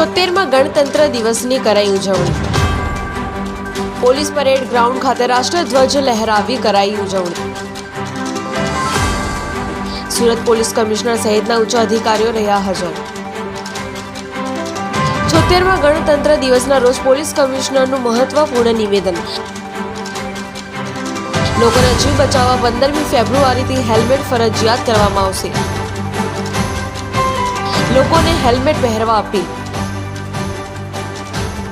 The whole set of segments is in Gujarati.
છોતેરમાં ગણતંત્ર દિવસની કરાઈ ઉજવણી. પોલીસ પરેડ ગ્રાઉન્ડ ખાતે રાષ્ટ્રધ્વજ લહેરાવી કરાઈ ઉજવણી. સુરત પોલીસ કમિશનર સહિતના ઉચ્ચ અધિકારીઓ રહ્યા હાજર. છોતેરમાં ગણતંત્ર દિવસના રોજ પોલીસ કમિશનરનું મહત્વપૂર્ણ નિવેદન. લોકોના જીવ બચાવવા પંદરમી ફેબ્રુઆરીથી હેલ્મેટ ફરજિયાત કરવામાં આવશે. લોકોને હેલ્મેટ પહેરવા અપીલ.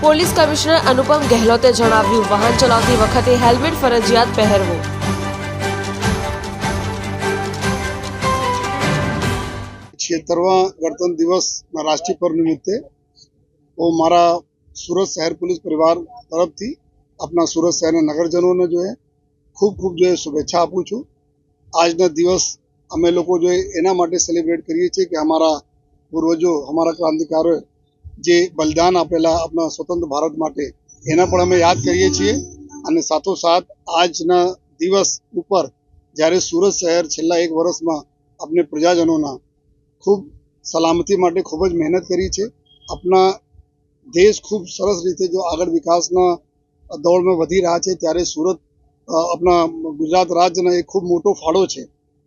પોલીસ કમિશનર અનુપમ ગેહલોતે જણાવ્યું, વાહન ચલાવતી વખતે હેલ્મેટ ફરજિયાત પહેરવું. છેતરવા ગણતંત્ર દિવસના રાષ્ટ્રીય પર્વ નિમિત્તે હું મારા સુરત શહેર પોલીસ પરિવાર તરફથી આપણા સુરત શહેરના નગરજનોને જો ખૂબ ખૂબ જો શુભેચ્છા આપું છું. આજના દિવસ અમે લોકો જો એના માટે સેલિબ્રેટ કરીએ છીએ કે અમારા પૂર્વજો, અમારા ક્રાંતિકારોએ જે બલિદાન આપેલા આપણા સ્વતંત્ર ભારત માટે, એના પણ અમે યાદ કરીએ છીએ. અને સાથોસાથ આજના દિવસ ઉપર જ્યારે સુરત શહેર છેલ્લા એક વર્ષમાં આપણે પ્રજાજનોના ખૂબ સલામતી માટે ખૂબ જ મહેનત કરી છે. આપણા દેશ ખૂબ સરસ રીતે જો આગળ વિકાસના દોડમાં વધી રહ્યા છે, ત્યારે સુરત આપણા ગુજરાત રાજ્યનો એક ખૂબ મોટો ફાળો છે.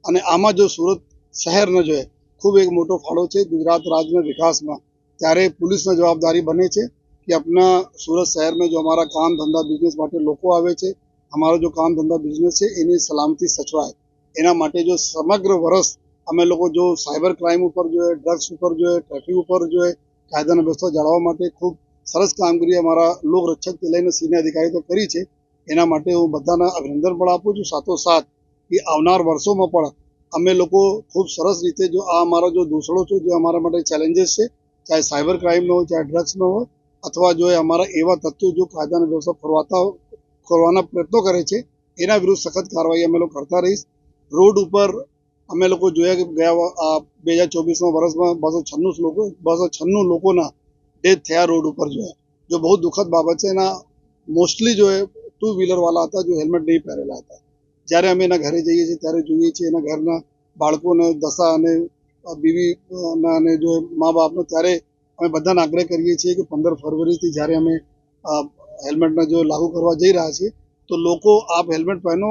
અને આમાં જો સુરત શહેરનો જો ખૂબ એક મોટો ફાળો છે ગુજરાત રાજ્યના વિકાસમાં. ત્યારે પોલીસની જવાબદારી બને છે કે આપણા સુરત શહેરમાં જો અમારા કામ ધંધા બિઝનેસ માટે લોકો આવે છે, અમારો જો કામ ધંધા બિઝનેસ છે, એની સલામતી સચવાય. એના માટે જો સમગ્ર વર્ષ અમે લોકો જો સાયબર ક્રાઇમ ઉપર જોઈએ ડ્રગ્સ ઉપર જોઈએ ટ્રાફિક ઉપર જોઈએ, કાયદાના વ્યવસ્થા જાળવવા માટે ખૂબ સરસ કામગીરી અમારા લોકરક્ષકથી લઈને સિનિયર અધિકારી તો કરી છે. એના માટે હું બધાને અભિનંદન પણ આપું છું. સાથોસાથ કે આવનાર વર્ષોમાં પણ અમે લોકો ખૂબ સરસ રીતે જો આ અમારા જો દૂષણો છે, જે અમારા માટે ચેલેન્જીસ છે ચાહે સાયબર ક્રાઇમનો હોય, ચાહે ડ્રગ્સનો હોય, અથવા જો અમારા એવા તત્વો જો કાયદાના વ્યવસ્થા ફરવાતા ખોરવાના પ્રયત્નો કરે છે, એના વિરુદ્ધ સખત કાર્યવાહી અમે લોકો કરતા રહીશ. રોડ ઉપર અમે લોકો જોયા કે ગયા બે હજાર ચોવીસમાં વર્ષમાં બસો છન્નું લોકો, બસો છન્નું લોકોના ડેથ થયા રોડ ઉપર જોયા. જો બહુ દુઃખદ બાબત છે, એના મોસ્ટલી જો એ ટુ વ્હીલરવાળા હતા, જો હેલ્મેટ નહીં પહેરેલા હતા. જ્યારે અમે એના ઘરે જઈએ છીએ, ત્યારે જોઈએ છીએ એના ઘરના બાળકોને દશા અને બીવી અને જો મા બાપનો ત્યારે અમે બધાને આગ્રહ કરીએ છીએ કે પંદર ફરવરીથી જ્યારે અમે હેલ્મેટને જો લાગુ કરવા જઈ રહ્યા છીએ, તો લોકો આપ હેલ્મેટ પહેરો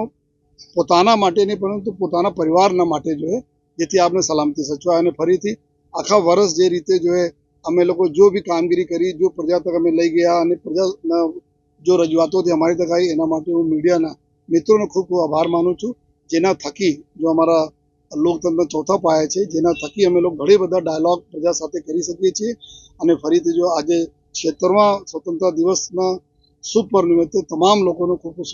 પોતાના માટે નહીં, પરંતુ પોતાના પરિવારના માટે જોઈએ જેથી આપણે સલામતી સચવાય અને ફરીથી આખા વર્ષ જે રીતે જોઈએ અમે લોકો જો બી કામગીરી કરી, જો પ્રજા તક અમે લઈ ગયા અને પ્રજાના જો રજૂઆતોથી અમારી તક આવી, એના માટે હું મીડિયાના મિત્રોનો ખૂબ ખૂબ આભાર માનું છું, જેના થકી જો અમારા લોકતંત્ર ચોથા પાયા છે, જેના થકી અમે લોકો ઘણી બધા ડાયલોગ પ્રજા સાથે કરી શકીએ છીએ. અને ફરીથી જો આજે ક્ષેત્રમાં સ્વતંત્રતા દિવસના શુભ પર નિમિત્તે તમામ લોકોનો ખૂબ ખૂબ